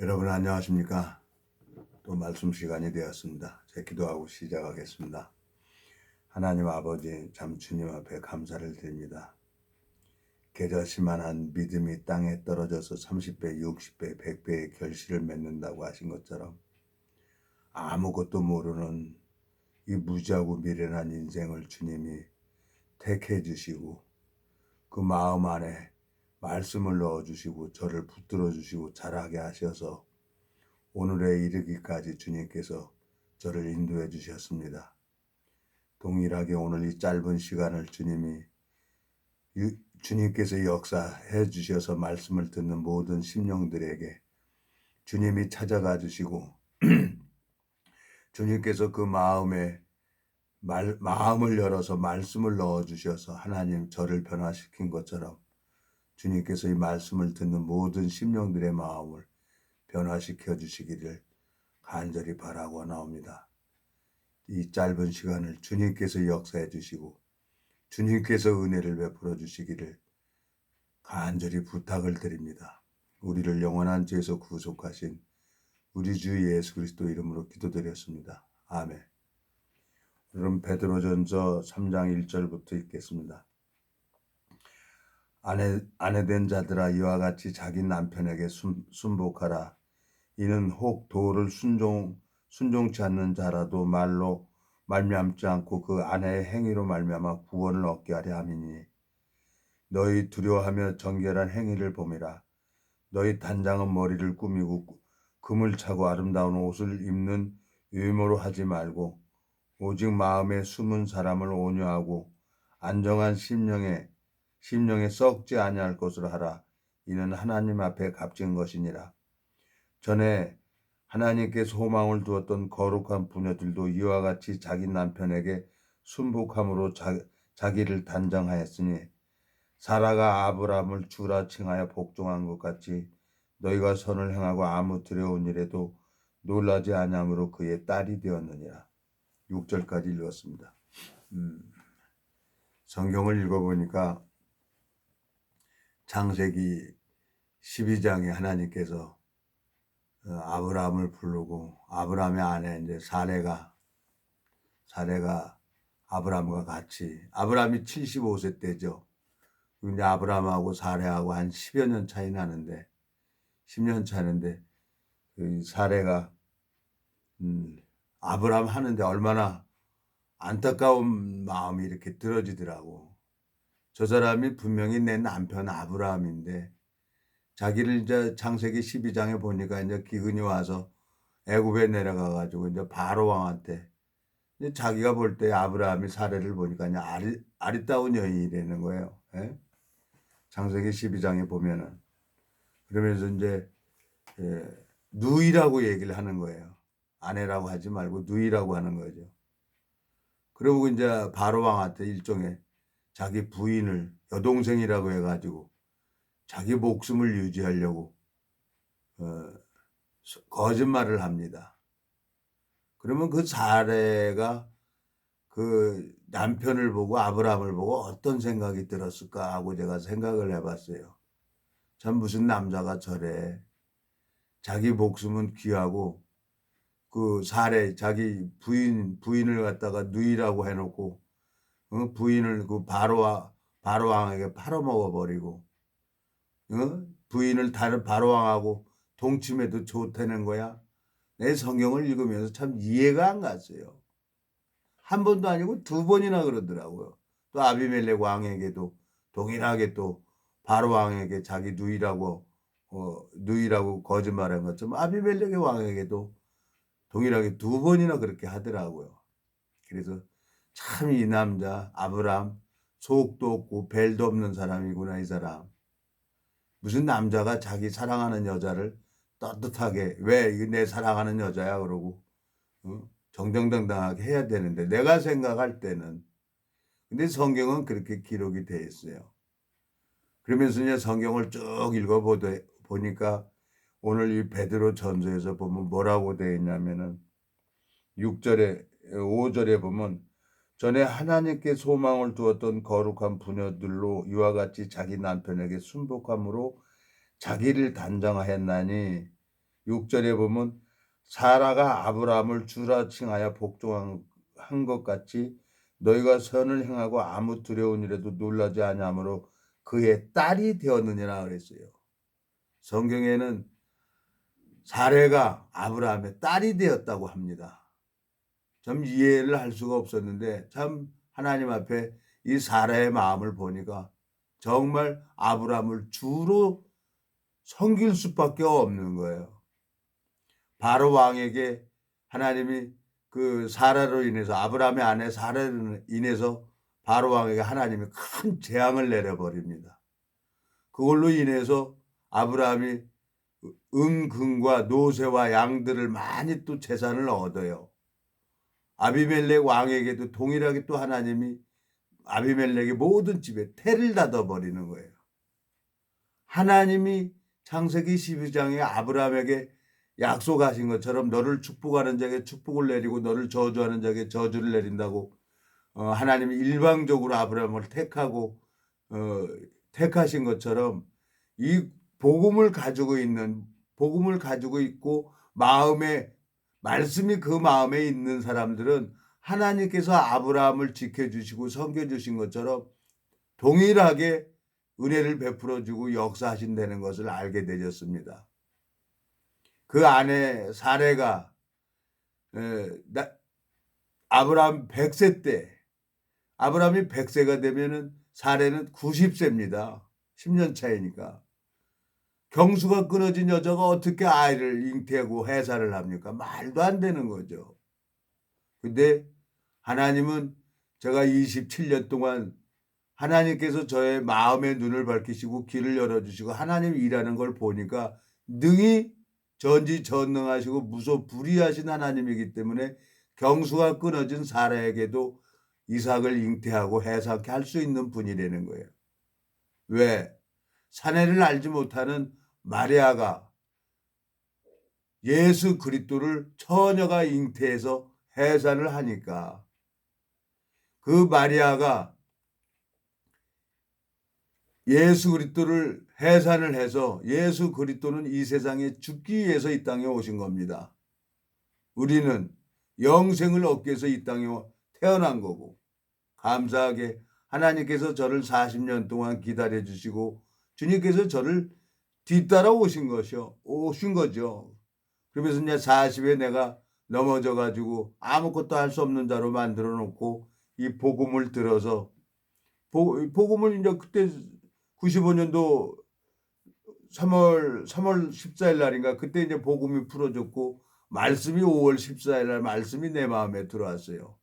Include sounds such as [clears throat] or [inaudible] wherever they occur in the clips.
여러분 안녕하십니까? 또 말씀 시간이 되었습니다. 제 기도하고 시작하겠습니다. 하나님 아버지 참 주님 앞에 감사를 드립니다. 계절시만한 믿음이 땅에 떨어져서 30배, 60배, 100배의 결실을 맺는다고 하신 것처럼 아무것도 모르는 이 무지하고 미련한 인생을 주님이 택해 주시고 그 마음 안에 말씀을 넣어 주시고 저를 붙들어 주시고 자라게 하셔서 오늘에 이르기까지 주님께서 저를 인도해 주셨습니다. 동일하게 오늘 이 짧은 시간을 주님이 유- 주님께서 역사해 주셔서 말씀을 듣는 모든 심령들에게 주님이 찾아가 주시고 [clears throat] 주님께서 그 마음에 말, 마음을 열어서 말씀을 넣어 주셔서 하나님 저를 변화시킨 것처럼 주님께서 이 말씀을 듣는 모든 심령들의 마음을 변화시켜 주시기를 간절히 바라고 나옵니다. 이 짧은 시간을 주님께서 역사해 주시고 주님께서 은혜를 베풀어 주시기를 간절히 부탁을 드립니다. 우리를 영원한 죄에서 구속하신 우리 주 예수 그리스도 이름으로 기도드렸습니다. 아멘. 오늘은 베드로전서 3장 1절부터 읽겠습니다. 아내, 아내된 자들아 이와 같이 자기 남편에게 순, 순복하라. 이는 혹 도를 순종 순종치 않는 자라도 말로 말미암지 않고 그 아내의 행위로 말미암아 구원을 얻게 하려 함이니 너희 두려워하며 정결한 행위를 봄이라 너희 단장은 머리를 꾸미고 금을 차고 아름다운 옷을 입는 유모로 하지 말고 오직 마음에 숨은 사람을 온유하고 안정한 심령에 심령에 썩지 아니할 것으로 하라. 이는 하나님 앞에 값진 것이니라. 전에 하나님께 소망을 두었던 거룩한 부녀들도 이와 같이 자기 남편에게 순복함으로 자, 자기를 단정하였으니 사라가 아브라함을 주라 칭하여 복종한 것 같이 너희가 선을 행하고 아무 두려운 일에도 놀라지 아니함으로 그의 딸이 되었느니라. 6절까지 읽었습니다. 음, 성경을 읽어보니까 창세기 12장에 하나님께서 어, 아브라함을 부르고 아브라함의 아내 이제 사레가 사레가 아브라함과 같이 아브라함이 75세 때죠. 근데 아브라함하고 사레하고 한 10여 년 차이 나는데 10년 차는데 그 사레가 음, 아브라함 하는데 얼마나 안타까운 마음이 이렇게 들어지더라고. 저 사람이 분명히 내 남편 아브라함인데 자기를 이제 창세기 12장에 보니까 이제 기근이 와서 애굽에 내려가 가지고 이제 바로 왕한테 이제 자기가 볼 때 아브라함이 사례를 보니까 그냥 아리, 아리따운 여인이라는 거예요. 예? 창세기 12장에 보면은 그러면서 이제 예, 누이라고 얘기를 하는 거예요. 아내라고 하지 말고 누이라고 하는 거죠. 그리고 이제 바로 왕한테 일종의 자기 부인을 여동생이라고 해가지고 자기 목숨을 유지하려고 어, 거짓말을 합니다. 그러면 그 사례가 그 남편을 보고 아브라함을 보고 어떤 생각이 들었을까 하고 제가 생각을 해봤어요. 참 무슨 남자가 저래 자기 목숨은 귀하고 그 사례 자기 부인 부인을 갖다가 누이라고 해놓고 어? 부인을 그 바로와 바로 왕에게 팔아먹어 버리고 어? 부인을 다른 바로 왕하고 동침해도 좋다는 거야. 내 성경을 읽으면서 참 이해가 안 갔어요. 한 번도 아니고 두 번이나 그러더라고요. 또 아비멜렉 왕에게도 동일하게 또 바로 왕에게 자기 누이라고 어, 누이라고 거짓말한 것처럼 아비멜렉의 왕에게도 동일하게 두 번이나 그렇게 하더라고요. 그래서 참 이 남자 아브람 속도 없고 벨도 없는 사람이구나 이 사람. 무슨 남자가 자기 사랑하는 여자를 떳떳하게 왜 내 사랑하는 여자야 그러고 어? 정정당당하게 해야 되는데 내가 생각할 때는 근데 성경은 그렇게 기록이 돼 있어요. 그러면서 이제 성경을 쭉 읽어 보니까 오늘 이 베드로 전서에서 보면 뭐라고 되어 있냐면은 6절에 5절에 보면 전에 하나님께 소망을 두었던 거룩한 부녀들로 이와 같이 자기 남편에게 순복함으로 자기를 단정하였나니 6절에 보면 사라가 아브라함을 주라 칭하여 복종한 한것 같이 너희가 선을 행하고 아무 두려운 일에도 놀라지 아니하므로 그의 딸이 되었느니라 그랬어요. 성경에는 사례가 아브라함의 딸이 되었다고 합니다. 좀 이해를 할 수가 없었는데 참 하나님 앞에 이 사라의 마음을 보니까 정말 아브라함을 주로 섬길 수밖에 없는 거예요. 바로 왕에게 하나님이 그 사라로 인해서 아브라함의 아내 사라로 인해서 바로 왕에게 하나님이 큰 재앙을 내려버립니다. 그걸로 인해서 아브라함이 은금과 노새와 양들을 많이 또 재산을 얻어요. 아비멜렉 왕에게도 동일하게 또 하나님이 아비멜렉의 모든 집에 태를 닫아버리는 거예요. 하나님이 창세기 12장에 아브라함에게 약속하신 것처럼 너를 축복하는 자에게 축복을 내리고 너를 저주하는 자에게 저주를 내린다고 어, 하나님이 일방적으로 아브라함을 택하고 어, 택하신 것처럼 이 복음을 가지고 있는 복음을 가지고 있고 마음에 말씀이 그 마음에 있는 사람들은 하나님께서 아브라함을 지켜주시고 섬겨주신 것처럼 동일하게 은혜를 베풀어주고 역사하신다는 것을 알게 되셨습니다. 그 안에 사례가 아브라함 100세 때 아브라함이 100세가 되면은 사례는 90세입니다. 10년 차이니까. 경수가 끊어진 여자가 어떻게 아이를 잉태하고 해산을 합니까? 말도 안 되는 거죠. 근데 하나님은 제가 27년 동안 하나님께서 저의 마음의 눈을 밝히시고 길을 열어주시고 하나님 일하는 걸 보니까 능히 전지전능하시고 무소 불의하신 하나님이기 때문에 경수가 끊어진 사라에게도 이삭을 잉태하고 해상케 할 수 있는 분이라는 거예요. 왜? 사내를 알지 못하는 마리아가 예수 그리스도를 처녀가 잉태해서 해산을 하니까 그 마리아가 예수 그리스도를 해산을 해서 예수 그리스도는 이 세상에 죽기 위해서 이 땅에 오신 겁니다. 우리는 영생을 얻기 위해서 이 땅에 태어난 거고 감사하게 하나님께서 저를 40년 동안 기다려 주시고 주님께서 저를 뒤따라 오신 것이요. 오신 거죠. 그러면서 이제 40에 내가 넘어져 가지고 아무것도 할 수 없는 자로 만들어 놓고 이 복음을 들어서 복음을 이제 그때 95년도 3월 3월 14일 날인가 그때 이제 복음이 풀어졌고 말씀이 5월 14일 날 말씀이 내 마음에 들어왔어요.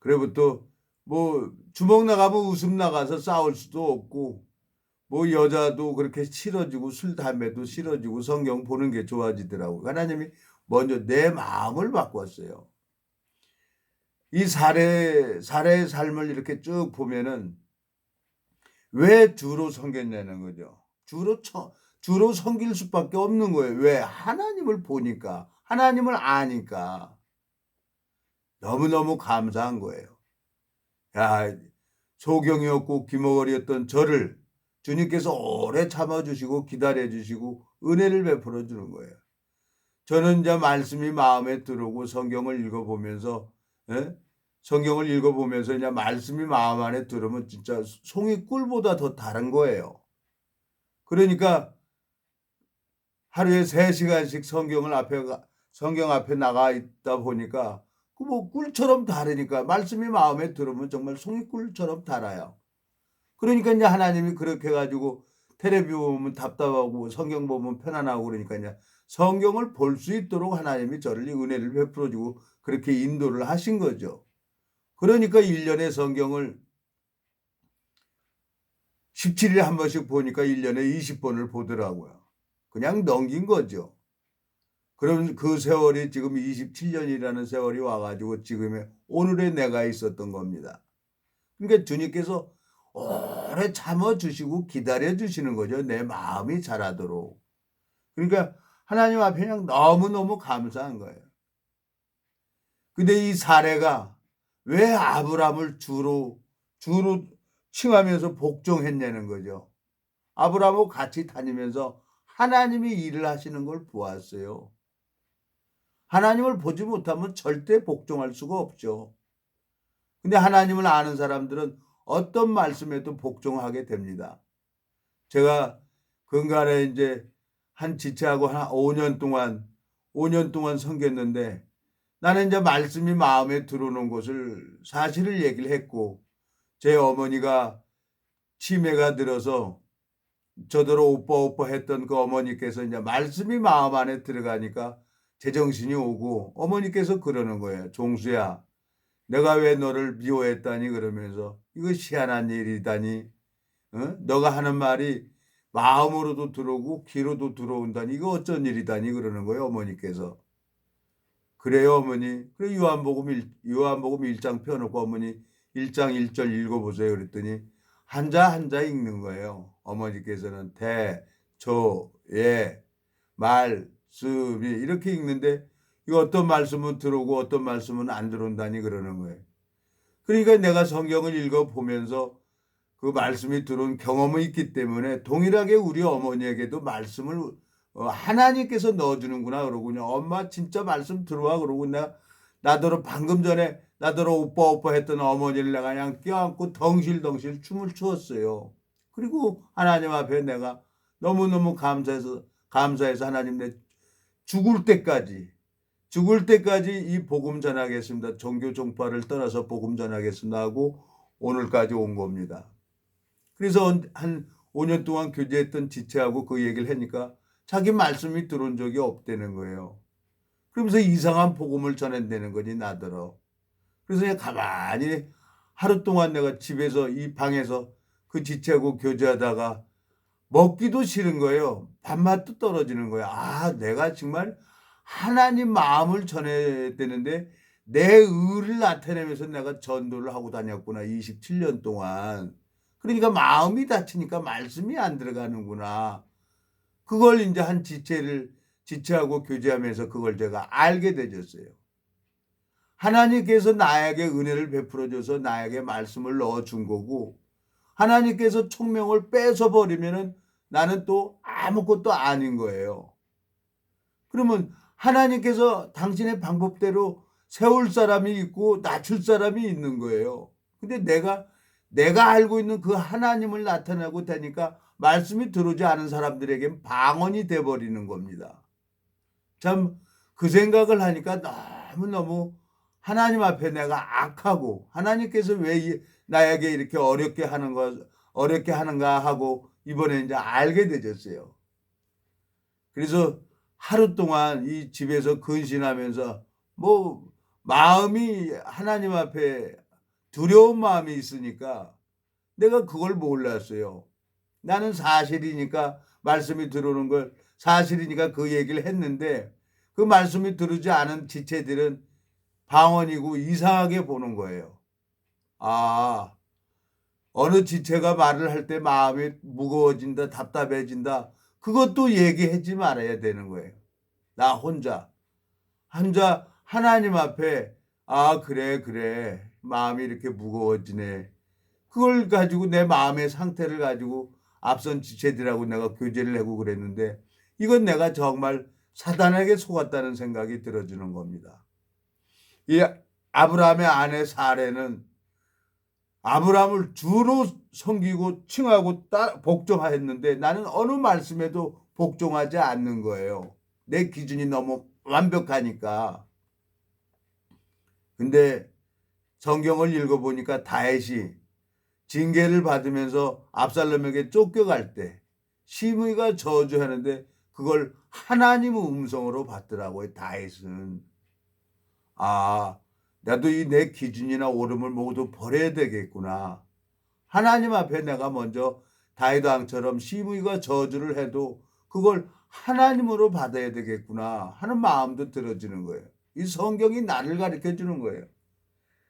그래부터 뭐 주먹 나가면 웃음 나가서 싸울 수도 없고 뭐 여자도 그렇게 싫어지고 술 담배도 싫어지고 성경 보는 게 좋아지더라고. 하나님이 먼저 내 마음을 바꿨어요. 이 사례 사례의 삶을 이렇게 쭉 보면은 왜 주로 섬겼냐는 거죠. 주로 처, 주로 섬길 수밖에 없는 거예요. 왜? 하나님을 보니까, 하나님을 아니까. 너무너무 감사한 거예요. 야, 소경이었고 기머거리였던 저를 주님께서 오래 참아주시고 기다려주시고 은혜를 베풀어 주는 거예요. 저는 이제 말씀이 마음에 들어오고 성경을 읽어보면서, 예? 성경을 읽어보면서 이제 말씀이 마음 안에 들으면 진짜 송이 꿀보다 더 다른 거예요. 그러니까 하루에 3시간씩 성경을 앞에 성경 앞에 나가 있다 보니까 그뭐 꿀처럼 다르니까 말씀이 마음에 들으면 정말 송이 꿀처럼 달아요. 그러니까 이제 하나님이 그렇게 해 가지고 테레비 보면 답답하고 성경 보면 편안하고 그러니까 이제 성경을 볼 수 있도록 하나님이 저를 은혜를 베풀어 주고 그렇게 인도를 하신 거죠. 그러니까 1년에 성경을 17일에 한 번씩 보니까 1년에 20번을 보더라고요. 그냥 넘긴 거죠. 그럼 그 세월이 지금 27년이라는 세월이 와가지고 지금의 오늘의 내가 있었던 겁니다. 그러니까 주님께서 오래 참아주시고 기다려주시는 거죠. 내 마음이 자라도록. 그러니까 하나님 앞에 그냥 너무너무 감사한 거예요. 근데 이 사례가 왜 아브람을 주로 주로 칭하면서 복종했냐는 거죠. 아브람하고 같이 다니면서 하나님이 일을 하시는 걸 보았어요. 하나님을 보지 못하면 절대 복종할 수가 없죠. 근데 하나님을 아는 사람들은 어떤 말씀에도 복종하게 됩니다. 제가 근간에 이제 한 지체하고 한 5년 동안 5년 동안 섬겼는데 나는 이제 말씀이 마음에 들어오는 것을 사실을 얘기를 했고 제 어머니가 치매가 들어서 저더러 오빠 오빠 했던 그 어머니께서 이제 말씀이 마음 안에 들어가니까 제정신이 오고 어머니께서 그러는 거예요. 종수야, 내가 왜 너를 미워했다니 그러면서 이거 희한한 일이다니. 어? 너가 하는 말이 마음으로도 들어오고 귀로도 들어온다니 이거 어쩐 일이다니 그러는 거예요. 어머니께서. 그래요 어머니. 그래 요한복음 일 요한복음 1장 펴놓고 어머니 1장 1절 읽어보세요. 그랬더니 한자 한자 읽는 거예요. 어머니께서는 대, 조, 예, 말, 습이 이렇게 읽는데 이거 어떤 말씀은 들어오고 어떤 말씀은 안 들어온다니 그러는 거예요. 그러니까 내가 성경을 읽어 보면서 그 말씀이 들어온 경험이 있기 때문에 동일하게 우리 어머니에게도 말씀을 어, 하나님께서 넣어주는구나 그러군요. 엄마 진짜 말씀 들어와 내가 나더러 방금 전에 나더러 오빠 오빠 했던 어머니를 내가 그냥 껴안고 덩실덩실 춤을 추었어요. 그리고 하나님 앞에 내가 너무너무 감사해서 감사해서 하나님 내 죽을 때까지 죽을 때까지 이 복음 전하겠습니다. 종교 종파를 떠나서 복음 전하겠습니다 하고 오늘까지 온 겁니다. 그래서 한 5년 동안 교제했던 지체하고 그 얘기를 하니까 자기 말씀이 들어온 적이 없다는 거예요. 그러면서 이상한 복음을 전한다는 거지 나더러. 그래서 그냥 가만히 하루 동안 내가 집에서 이 방에서 그 지체하고 교제하다가 먹기도 싫은 거예요. 밥맛도 떨어지는 거예요. 아, 내가 정말 하나님 마음을 전해야 되는데 내 의를 나타내면서 내가 전도를 하고 다녔구나. 27년 동안. 그러니까 마음이 다치니까 말씀이 안 들어가는구나. 그걸 이제 한 지체를 지체하고 교제하면서 그걸 제가 알게 되졌어요. 하나님께서 나에게 은혜를 베풀어 줘서 나에게 말씀을 넣어 준 거고 하나님께서 총명을 뺏어 버리면은 나는 또 아무것도 아닌 거예요. 그러면 하나님께서 당신의 방법대로 세울 사람이 있고 낮출 사람이 있는 거예요. 근데 내가 내가 알고 있는 그 하나님을 나타내고 되니까 말씀이 들어오지 않은 사람들에겐 방언이 돼 버리는 겁니다. 참 그 생각을 하니까 너무너무 하나님 앞에 내가 악하고 하나님께서 왜 나에게 이렇게 어렵게 하는 거 어렵게 하는가 하고 이번에 이제 알게 되졌어요. 그래서 하루 동안 이 집에서 근신하면서 뭐 마음이 하나님 앞에 두려운 마음이 있으니까 내가 그걸 몰랐어요. 나는 사실이니까 말씀이 들어오는 걸 사실이니까 그 얘기를 했는데 그 말씀이 들어오지 않은 지체들은 방언이고 이상하게 보는 거예요. 아, 어느 지체가 말을 할 때 마음이 무거워진다, 답답해진다. 그것도 얘기하지 말아야 되는 거예요. 나 혼자. 혼자 하나님 앞에, 아, 그래, 그래. 마음이 이렇게 무거워지네. 그걸 가지고 내 마음의 상태를 가지고 앞선 지체들하고 내가 교제를 하고 그랬는데 이건 내가 정말 사단에게 속았다는 생각이 들어주는 겁니다. 이 아브라함의 아내 사례는 아브라함을 주로 섬기고 칭하고 따, 복종하였는데 나는 어느 말씀에도 복종하지 않는 거예요. 내 기준이 너무 완벽하니까. 근데 성경을 읽어보니까 다윗이 징계를 받으면서 압살롬에게 쫓겨갈 때 시므이가 저주하는데 그걸 하나님의 음성으로 받더라고요. 다윗은 아 나도 이 내 기준이나 오름을 모두 버려야 되겠구나. 하나님 앞에 내가 먼저 다윗 왕처럼 시므이가 저주를 해도 그걸 하나님으로 받아야 되겠구나 하는 마음도 들어지는 거예요. 이 성경이 나를 가르쳐 주는 거예요.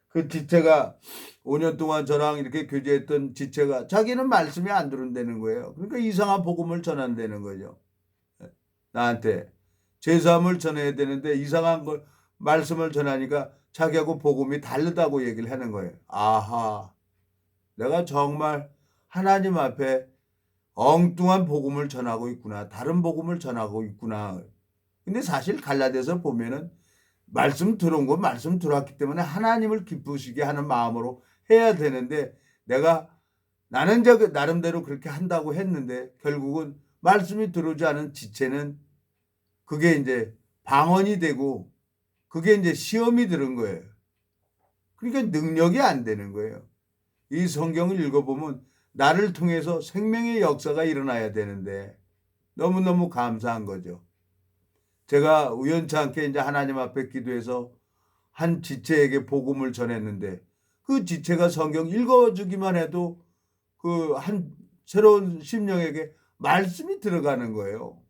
그 지체가 5년 동안 저랑 이렇게 교제했던 지체가 자기는 말씀이 안 들은다는 거예요. 그러니까 이상한 복음을 전한다는 거죠. 나한테 제사함을 전해야 되는데 이상한 걸 말씀을 전하니까 자기하고 복음이 다르다고 얘기를 하는 거예요. 아하. 내가 정말 하나님 앞에 엉뚱한 복음을 전하고 있구나. 다른 복음을 전하고 있구나. 근데 사실 갈라디아서 보면은 말씀 들어온 건 말씀 들어왔기 때문에 하나님을 기쁘시게 하는 마음으로 해야 되는데 내가 나는 저 나름대로 그렇게 한다고 했는데 결국은 말씀이 들어오지 않은 지체는 그게 이제 방언이 되고 그게 이제 시험이 들은 거예요. 그러니까 능력이 안 되는 거예요. 이 성경을 읽어보면 나를 통해서 생명의 역사가 일어나야 되는데 너무너무 감사한 거죠. 제가 우연치 않게 이제 하나님 앞에 기도해서 한 지체에게 복음을 전했는데 그 지체가 성경 읽어주기만 해도 그 한 새로운 심령에게 말씀이 들어가는 거예요.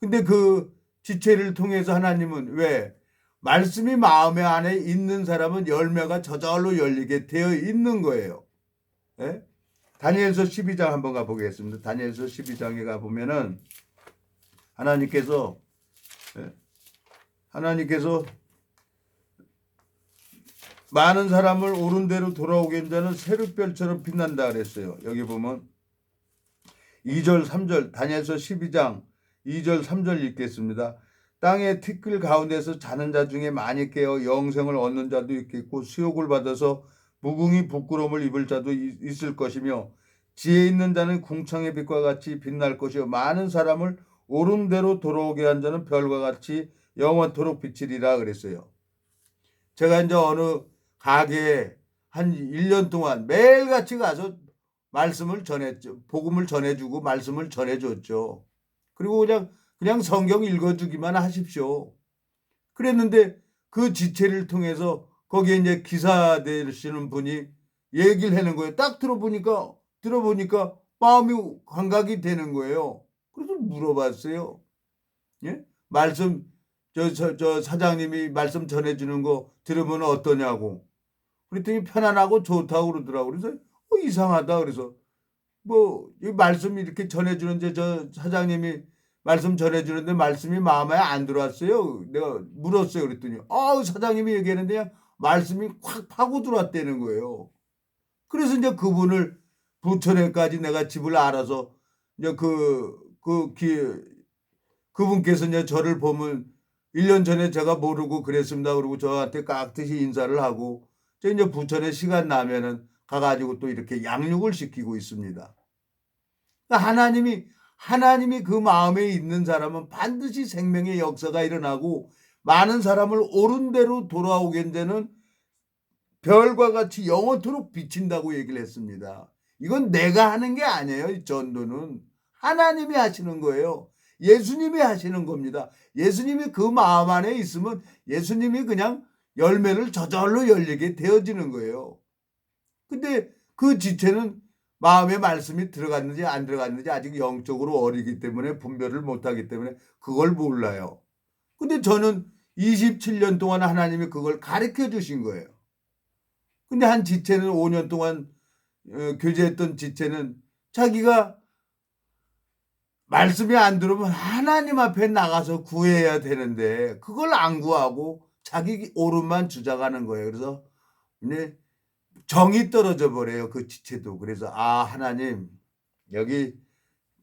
근데 그 지체를 통해서 하나님은 왜 말씀이 마음에 안에 있는 사람은 열매가 저절로 열리게 되어 있는 거예요. 예? 다니엘서 12장 한번 가보겠습니다. 다니엘서 12장에 가보면은 하나님께서 예? 하나님께서 많은 사람을 옳은 대로 돌아오게 한 자는 새벽별처럼 빛난다 그랬어요. 여기 보면 2절 3절 다니엘서 12장 2절 3절 읽겠습니다. 땅의 티끌 가운데서 자는 자 중에 많이 깨어 영생을 얻는 자도 있겠고 수욕을 받아서 무궁히 부끄러움을 입을 자도 이- 있을 것이며 지혜 있는 자는 궁창의 빛과 같이 빛날 것이요 많은 사람을 옳은 대로 돌아오게 한 자는 별과 같이 영원토록 비치리라 그랬어요. 제가 이제 어느 가게에 한 1년 동안 매일같이 가서 말씀을 전했죠. 복음을 전해주고 말씀을 전해줬죠. 그리고 그냥 그냥 성경 읽어주기만 하십시오. 그랬는데 그 지체를 통해서 거기에 이제 기사 되시는 분이 얘기를 하는 거예요. 딱 들어보니까 들어보니까 마음이 감각이 되는 거예요. 그래서 물어봤어요. 예? 말씀 저, 저, 저 사장님이 말씀 전해주는 거 들으면 어떠냐고. 그랬더니 편안하고 좋다고 그러더라고. 그래서 어, 이상하다. 그래서 뭐 이 말씀 이렇게 전해주는데 저 사장님이 말씀 전해주는데 말씀이 마음에 안 들어왔어요. 내가 물었어요. 그랬더니 아 사장님이 얘기하는데 그냥 말씀이 확 파고 들어왔다는 거예요. 그래서 이제 그분을 부천에까지 내가 집을 알아서 이제 그, 그, 기, 그분께서 이제 저를 보면 1년 전에 제가 모르고 그랬습니다. 그러고 저한테 깍듯이 인사를 하고 저 이제 부천에 시간 나면은 가가지고 또 이렇게 양육을 시키고 있습니다. 그러니까 하나님이 하나님이 그 마음에 있는 사람은 반드시 생명의 역사가 일어나고 많은 사람을 옳은 대로 돌아오게 되는 별과 같이 영원토록 비친다고 얘기를 했습니다. 이건 내가 하는 게 아니에요. 이 전도는 하나님이 하시는 거예요. 예수님이 하시는 겁니다. 예수님이 그 마음 안에 있으면 예수님이 그냥 열매를 저절로 열리게 되어지는 거예요. 근데 그 지체는 마음의 말씀이 들어갔는지 안 들어갔는지 아직 영적으로 어리기 때문에 분별을 못하기 때문에 그걸 몰라요. 근데 저는 27년 동안 하나님이 그걸 가르쳐 주신 거예요. 근데 한 지체는 5년 동안 어, 교제했던 지체는 자기가 말씀이 안 들으면 하나님 앞에 나가서 구해야 되는데 그걸 안 구하고 자기 오른만 주장하는 거예요. 그래서 이제 정이 떨어져 버려요. 그 지체도. 그래서 아 하나님 여기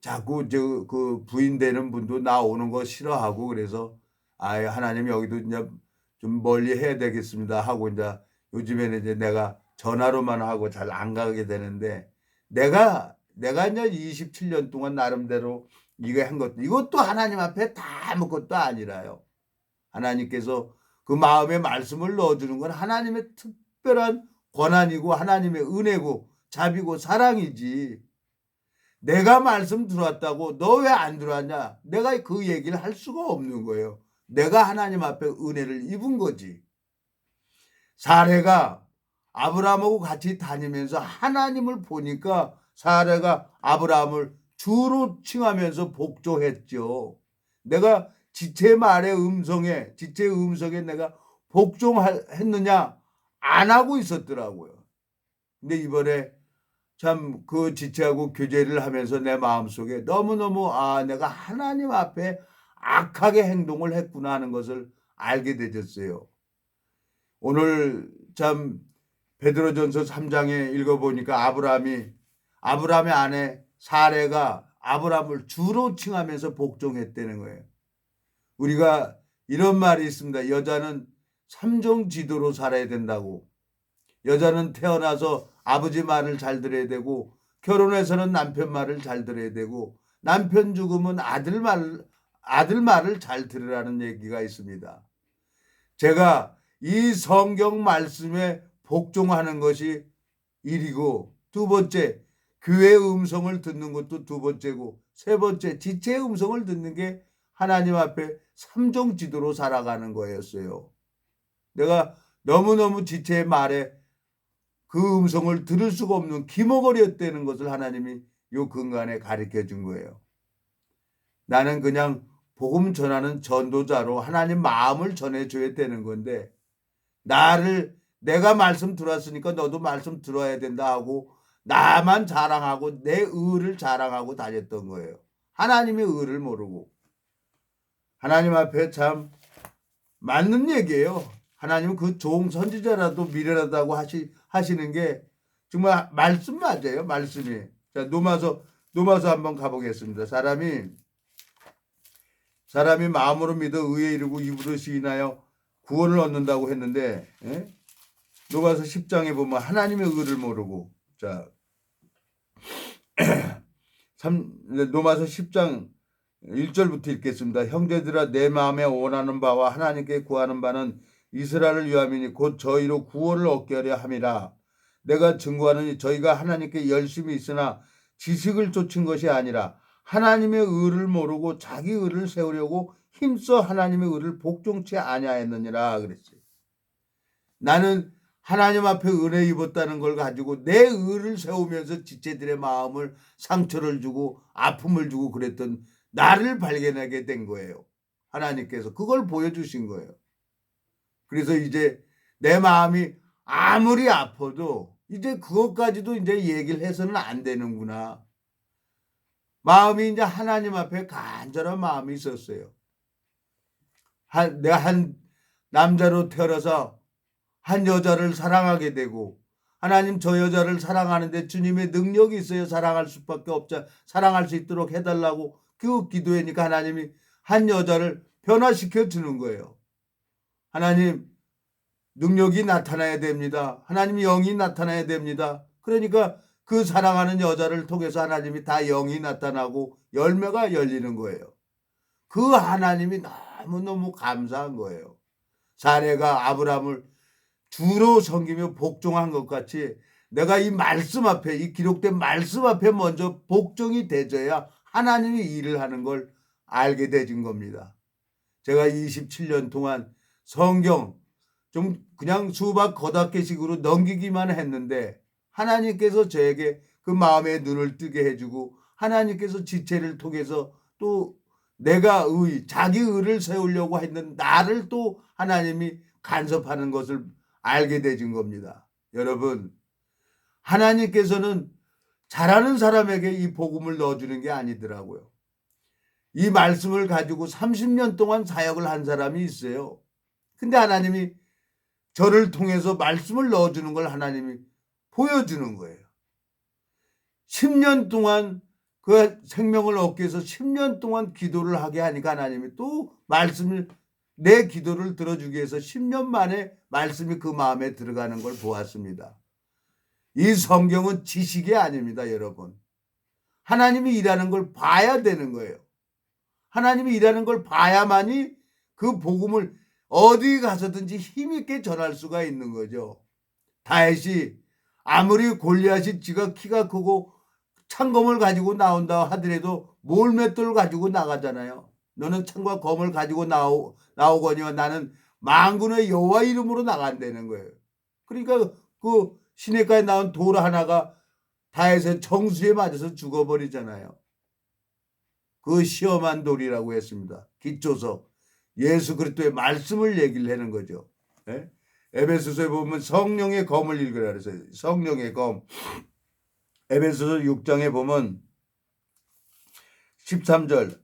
자꾸 저 그 부인 되는 분도 나 오는 거 싫어하고 그래서 아 하나님 여기도 이제 좀 멀리 해야 되겠습니다 하고 이제 요즘에는 이제 내가 전화로만 하고 잘 안 가게 되는데 내가 내가 이제 27년 동안 나름대로 이거 한 것도 이것도 하나님 앞에 다 아무것도 아니라요. 하나님께서 그 마음에 말씀을 넣어주는 건 하나님의 특별한 권한이고 하나님의 은혜고 자비고 사랑이지. 내가 말씀 들어왔다고 너 왜 안 들어왔냐? 내가 그 얘기를 할 수가 없는 거예요. 내가 하나님 앞에 은혜를 입은 거지. 사례가 아브라함하고 같이 다니면서 하나님을 보니까 사례가 아브라함을 주로 칭하면서 복종했죠. 내가 지체 말의 음성에 지체 음성에 내가 복종했느냐 안 하고 있었더라고요. 근데 이번에 참 그 지체하고 교제를 하면서 내 마음속에 너무너무 아 내가 하나님 앞에 악하게 행동을 했구나 하는 것을 알게 되졌어요. 오늘 참 베드로전서 3장에 읽어보니까 아브라함이 아브라함의 아내 사례가 아브라함을 주로 칭하면서 복종했다는 거예요. 우리가 이런 말이 있습니다. 여자는 삼종 지도로 살아야 된다고. 여자는 태어나서 아버지 말을 잘 들어야 되고 결혼해서는 남편 말을 잘 들어야 되고 남편 죽으면 아들 말 아들 말을 잘 들으라는 얘기가 있습니다. 제가 이 성경 말씀에 복종하는 것이 일이고 두 번째 교회의 음성을 듣는 것도 두 번째고 세 번째 지체의 음성을 듣는 게 하나님 앞에 삼종 지도로 살아가는 거였어요. 내가 너무너무 지체의 말에 그 음성을 들을 수가 없는 기모거리였다는 것을 하나님이 요 근간에 가르쳐 준 거예요. 나는 그냥 복음 전하는 전도자로 하나님 마음을 전해줘야 되는 건데 나를 내가 말씀 들었으니까 너도 말씀 들어야 된다 하고 나만 자랑하고 내 의를 자랑하고 다녔던 거예요. 하나님의 의를 모르고 하나님 앞에 참 맞는 얘기예요. 하나님은 그 좋은 선지자라도 미련하다고 하시, 하시는 게 정말 말씀 맞아요. 말씀이. 자, 노마서, 노마서 한번 가보겠습니다. 사람이, 사람이 마음으로 믿어 의에 이르고 입으로 시인하여 구원을 얻는다고 했는데, 예? 노마서 10장에 보면 하나님의 의를 모르고, 자, [clears throat] 3, 노마서 10장 1절부터 읽겠습니다. 형제들아 내 마음에 원하는 바와 하나님께 구하는 바는 이스라엘을 위함이니 곧 저희로 구원을 얻게 하려 함이라. 내가 증거하느니 저희가 하나님께 열심히 있으나 지식을 쫓은 것이 아니라 하나님의 의를 모르고 자기 의를 세우려고 힘써 하나님의 의를 복종치 아니하였느니라 그랬어요. 나는 하나님 앞에 은혜 입었다는 걸 가지고 내 의를 세우면서 지체들의 마음을 상처를 주고 아픔을 주고 그랬던 나를 발견하게 된 거예요. 하나님께서 그걸 보여주신 거예요. 그래서 이제 내 마음이 아무리 아파도 이제 그것까지도 이제 얘기를 해서는 안 되는구나. 마음이 이제 하나님 앞에 간절한 마음이 있었어요. 한, 내가 한 남자로 태어나서 한 여자를 사랑하게 되고 하나님 저 여자를 사랑하는데 주님의 능력이 있어야 사랑할 수밖에 없자 사랑할 수 있도록 해달라고 그 기도하니까 하나님이 한 여자를 변화시켜 주는 거예요. 하나님 능력이 나타나야 됩니다. 하나님 영이 나타나야 됩니다. 그러니까 그 사랑하는 여자를 통해서 하나님이 다 영이 나타나고 열매가 열리는 거예요. 그 하나님이 너무너무 감사한 거예요. 사례가 아브라함을 주로 섬기며 복종한 것 같이 내가 이 말씀 앞에 이 기록된 말씀 앞에 먼저 복종이 되져야 하나님이 일을 하는 걸 알게 되진 겁니다. 제가 27년 동안 성경 좀 그냥 수박 거닥개식으로 넘기기만 했는데 하나님께서 저에게 그 마음의 눈을 뜨게 해주고 하나님께서 지체를 통해서 또 내가 의, 자기 의를 세우려고 했는 나를 또 하나님이 간섭하는 것을 알게 되진 겁니다. 여러분, 하나님께서는 잘하는 사람에게 이 복음을 넣어주는 게 아니더라고요. 이 말씀을 가지고 30년 동안 사역을 한 사람이 있어요. 근데 하나님이 저를 통해서 말씀을 넣어주는 걸 하나님이 보여주는 거예요. 10년 동안 그 생명을 얻기 위해서 10년 동안 기도를 하게 하니까 하나님이 또 말씀을 내 기도를 들어주기 위해서 10년 만에 말씀이 그 마음에 들어가는 걸 보았습니다. 이 성경은 지식이 아닙니다, 여러분. 하나님이 일하는 걸 봐야 되는 거예요. 하나님이 일하는 걸 봐야만이 그 복음을 어디 가서든지 힘있게 전할 수가 있는 거죠. 다윗이 아무리 골리앗이 지가 키가 크고 창검을 가지고 나온다 하더라도 몰맷돌 가지고 나가잖아요. 너는 창과 검을 가지고 나오, 나오거니와 나는 망군의 여호와 이름으로 나간다는 거예요. 그러니까 그 시내가에 나온 돌 하나가 다윗의 정수에 맞아서 죽어버리잖아요. 그 시험한 돌이라고 했습니다. 기초서 예수 그리스도의 말씀을 얘기를 하는 거죠. 예? 에베소서에 보면 성령의 검을 읽으라 그랬어요. 성령의 검. 에베소서 6장에 보면 13절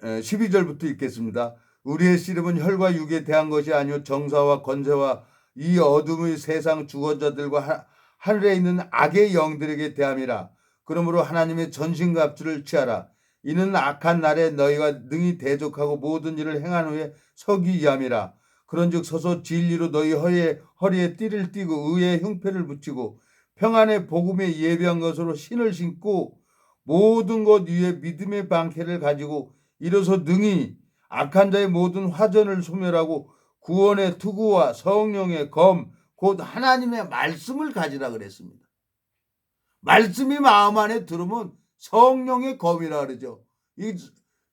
12절부터 읽겠습니다. 우리의 씨름은 혈과 육에 대한 것이 아니요 정사와 권세와 이 어둠의 세상 주권자들과 하늘에 있는 악의 영들에게 대함이라. 그러므로 하나님의 전신갑주를 취하라. 이는 악한 날에 너희가 능히 대적하고 모든 일을 행한 후에 서기 위함이라. 그런즉 서서 진리로 너희 허리에 허리에 띠를 띠고 의의 흉패를 붙이고 평안의 복음에 예비한 것으로 신을 신고 모든 것 위에 믿음의 방패를 가지고 일어서 능히 악한 자의 모든 화전을 소멸하고 구원의 투구와 성령의 검 곧 하나님의 말씀을 가지라 그랬습니다. 말씀이 마음 안에 들으면 성령의 검이라 그러죠. 이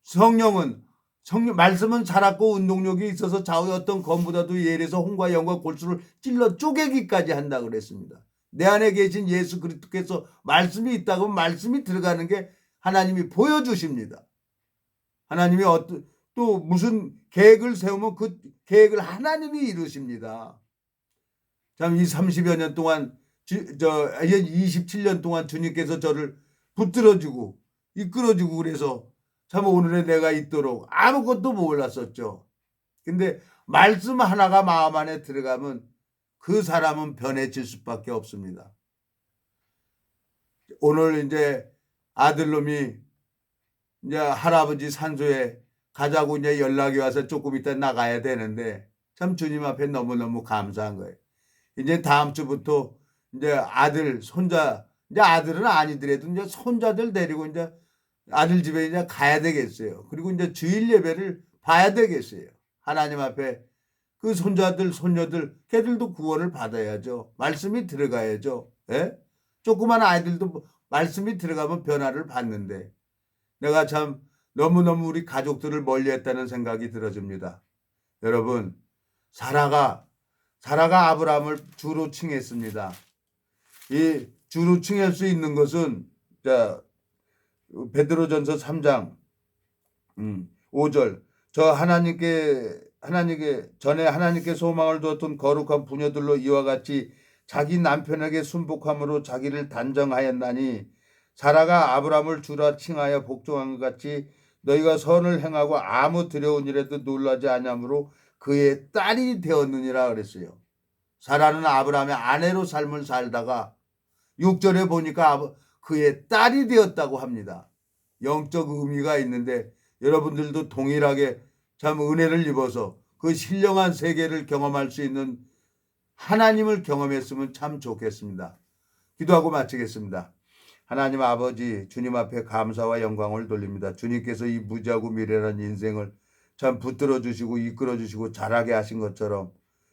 성령은 성령 말씀은 살았고 운동력이 있어서 좌우의 어떤 검보다도 예래서 홍과 영과 골수를 찔러 쪼개기까지 한다 그랬습니다. 내 안에 계신 예수 그리스도께서 말씀이 있다고 말씀이 들어가는 게 하나님이 보여주십니다. 하나님이 어떤 또 무슨 계획을 세우면 그 계획을 하나님이 이루십니다. 참 이 30여 년 동안 주, 저 27년 동안 주님께서 저를 붙들어주고 이끌어주고 그래서 참 오늘의 내가 있도록 아무것도 몰랐었죠. 근데 말씀 하나가 마음 안에 들어가면 그 사람은 변해질 수밖에 없습니다. 오늘 이제 아들놈이 이제 할아버지 산소에 가자고 이제 연락이 와서 조금 있다 나가야 되는데 참 주님 앞에 너무너무 감사한 거예요. 이제 다음 주부터 이제 아들, 손자, 이제 아들은 아니더라도 이제 손자들 데리고 이제 아들 집에 이제 가야 되겠어요. 그리고 이제 주일 예배를 봐야 되겠어요. 하나님 앞에 그 손자들, 손녀들, 걔들도 구원을 받아야죠. 말씀이 들어가야죠. 예? 조그만 아이들도 말씀이 들어가면 변화를 받는데 내가 참 너무너무 우리 가족들을 멀리 했다는 생각이 들어집니다. 여러분, 사라가, 사라가 아브라함을 주로 칭했습니다. 이 주로 칭할 수 있는 것은, 자, 베드로전서 3장, 음, 5절. 저 하나님께, 하나님께, 전에 하나님께 소망을 두었던 거룩한 부녀들로 이와 같이 자기 남편에게 순복함으로 자기를 단정하였나니, 사라가 아브라함을 주라 칭하여 복종한 것 같이 너희가 선을 행하고 아무 두려운 일에도 놀라지 아니하므로 그의 딸이 되었느니라 그랬어요. 사라는 아브라함의 아내로 삶을 살다가 6절에 보니까 그의 딸이 되었다고 합니다. 영적 의미가 있는데 여러분들도 동일하게 참 은혜를 입어서 그 신령한 세계를 경험할 수 있는 하나님을 경험했으면 참 좋겠습니다. 기도하고 마치겠습니다. 하나님 아버지 주님 앞에 감사와 영광을 돌립니다. 주님께서 이 무지하고 미래란 인생을 참 붙들어 주시고 이끌어 주시고 잘하게 하신 것처럼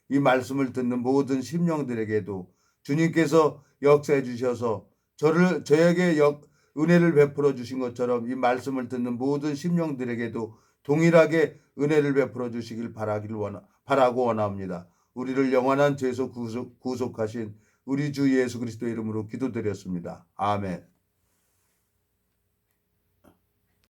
이 말씀을 듣는 모든 심령들에게도 주님께서 역사해 주셔서 저를 저에게 역, 은혜를 베풀어 주신 것처럼 이 말씀을 듣는 모든 심령들에게도 동일하게 은혜를 베풀어 주시길 바라기를 원하, 바라고 원합니다. 우리를 영원한 죄에서 구속, 구속하신 우리 주 예수 그리스도 이름으로 기도드렸습니다. 아멘.